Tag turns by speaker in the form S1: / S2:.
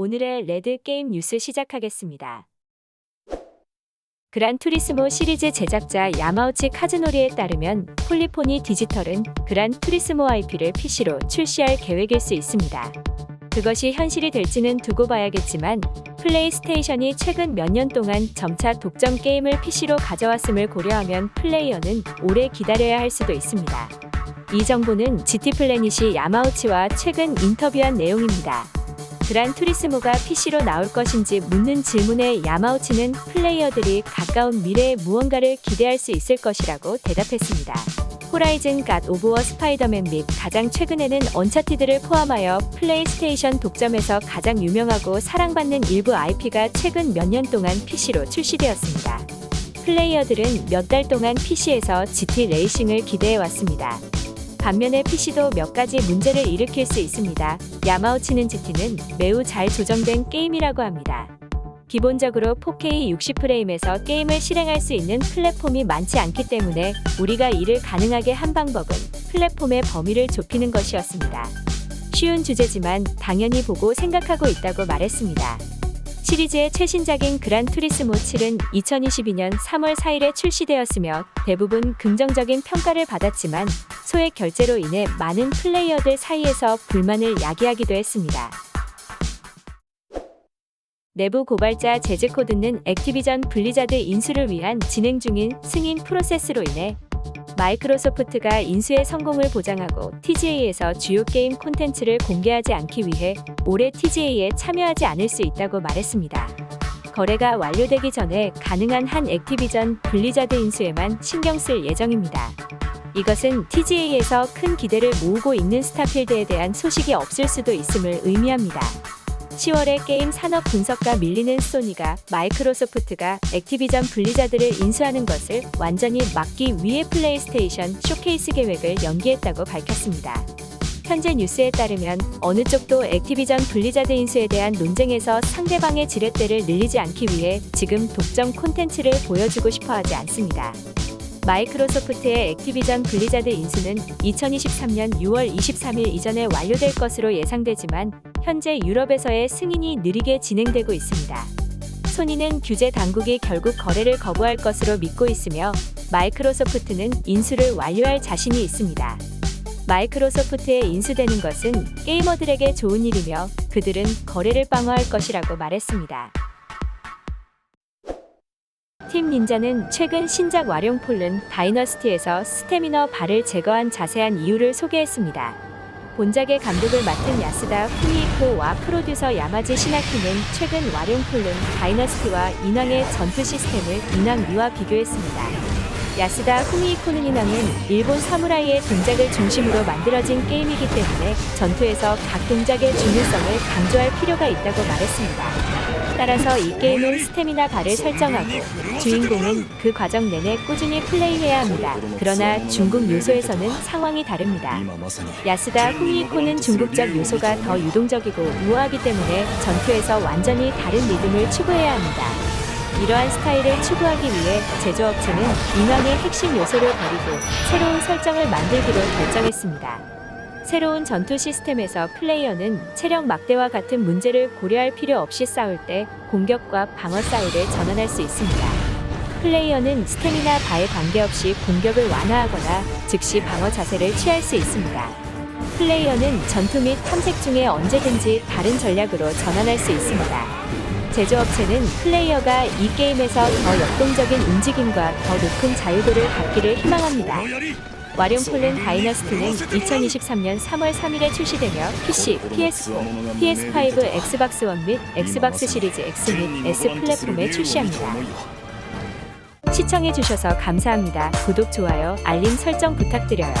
S1: 오늘의 레드 게임 뉴스 시작하겠습니다. 그란 투리스모 시리즈 제작자 야마우치 카즈노리에 따르면 폴리포니 디지털은 그란 투리스모 IP를 PC로 출시할 계획일 수 있습니다. 그것이 현실이 될지는 두고 봐야겠지만 플레이스테이션이 최근 몇 년 동안 점차 독점 게임을 PC로 가져왔음을 고려하면 플레이어는 오래 기다려야 할 수도 있습니다. 이 정보는 GT 플래닛이 야마우치와 최근 인터뷰한 내용입니다. 그란 투리스모가 PC로 나올 것인지 묻는 질문에 야마우치는 플레이어들이 가까운 미래에 무언가를 기대할 수 있을 것이라고 대답했습니다. 호라이즌 갓 오브 워 스파이더맨 및 가장 최근에는 언차티드를 포함하여 플레이스테이션 독점에서 가장 유명하고 사랑받는 일부 IP가 최근 몇 년 동안 PC로 출시되었습니다. 플레이어들은 몇 달 동안 PC에서 GT 레이싱을 기대해 왔습니다. 반면에 PC도 몇 가지 문제를 일으킬 수 있습니다. 야마우치는 GT는 매우 잘 조정된 게임이라고 합니다. 기본적으로 4K 60프레임에서 게임을 실행할 수 있는 플랫폼이 많지 않기 때문에 우리가 이를 가능하게 한 방법은 플랫폼의 범위를 좁히는 것이었습니다. 쉬운 주제지만 당연히 보고 생각하고 있다고 말했습니다. 시리즈의 최신작인 그란 투리스모 7은 2022년 3월 4일에 출시되었으며 대부분 긍정적인 평가를 받았지만 소액 결제로 인해 많은 플레이어들 사이에서 불만을 야기하기도 했습니다. 내부 고발자 제즈 코드는 액티비전 블리자드 인수를 위한 진행 중인 승인 프로세스로 인해 마이크로소프트가 인수의 성공을 보장하고 TGA에서 주요 게임 콘텐츠를 공개하지 않기 위해 올해 TGA에 참여하지 않을 수 있다고 말했습니다. 거래가 완료되기 전에 가능한 한 액티비전 블리자드 인수에만 신경 쓸 예정입니다. 이것은 TGA에서 큰 기대를 모으고 있는 스타필드에 대한 소식이 없을 수도 있음을 의미합니다. 10월에 게임 산업 분석가 밀리는 소니가 마이크로소프트가 액티비전 블리자드를 인수하는 것을 완전히 막기 위해 플레이스테이션 쇼케이스 계획을 연기했다고 밝혔습니다. 현재 뉴스에 따르면 어느 쪽도 액티비전 블리자드 인수에 대한 논쟁에서 상대방의 지렛대를 늘리지 않기 위해 지금 독점 콘텐츠를 보여주고 싶어 하지 않습니다. 마이크로소프트의 액티비전 블리자드 인수는 2023년 6월 23일 이전에 완료될 것으로 예상되지만 현재 유럽에서의 승인이 느리게 진행되고 있습니다. 소니는 규제 당국이 결국 거래를 거부할 것으로 믿고 있으며 마이크로소프트는 인수를 완료할 자신이 있습니다. 마이크로소프트에 인수되는 것은 게이머들에게 좋은 일이며 그들은 거래를 방어할 것이라고 말했습니다. 팀 닌자는 최근 신작 와룡 폴른 다이너스티에서 스태미너 발을 제거한 자세한 이유를 소개했습니다. 본작의 감독을 맡은 야스다 후이코와 프로듀서 야마지 시나키는 최근 와룡 폴른 다이너스티와 인왕의 전투 시스템을 인왕 미와 비교했습니다. 야스다 후미이코는 인왕은 일본 사무라이의 동작을 중심으로 만들어진 게임이기 때문에 전투에서 각 동작의 중요성을 강조할 필요가 있다고 말했습니다. 따라서 이 게임은 스태미나 바를 설정하고 주인공은 그 과정 내내 꾸준히 플레이해야 합니다. 그러나 중국 요소에서는 상황이 다릅니다. 야스다 후이코는 중국적 요소가 더 유동적이고 우아하기 때문에 전투에서 완전히 다른 리듬을 추구해야 합니다. 이러한 스타일을 추구하기 위해 제조업체는 인왕의 핵심 요소를 버리고 새로운 설정을 만들기로 결정했습니다. 새로운 전투 시스템에서 플레이어는 체력 막대와 같은 문제를 고려할 필요 없이 싸울 때 공격과 방어 사이를 전환할 수 있습니다. 플레이어는 스태미나 바에 관계없이 공격을 완화하거나 즉시 방어 자세를 취할 수 있습니다. 플레이어는 전투 및 탐색 중에 언제든지 다른 전략으로 전환할 수 있습니다. 제조업체는 플레이어가 이 게임에서 더 역동적인 움직임과 더 높은 자유도를 갖기를 희망합니다. 와룡폴른 다이너스티는 2023년 3월 3일에 출시되며 PC, PS4, PS5, 엑스박스 원 및 엑스박스 시리즈 X 및 S 플랫폼에 출시합니다. 시청해주셔서 감사합니다. 구독, 좋아요, 알림 설정 부탁드려요.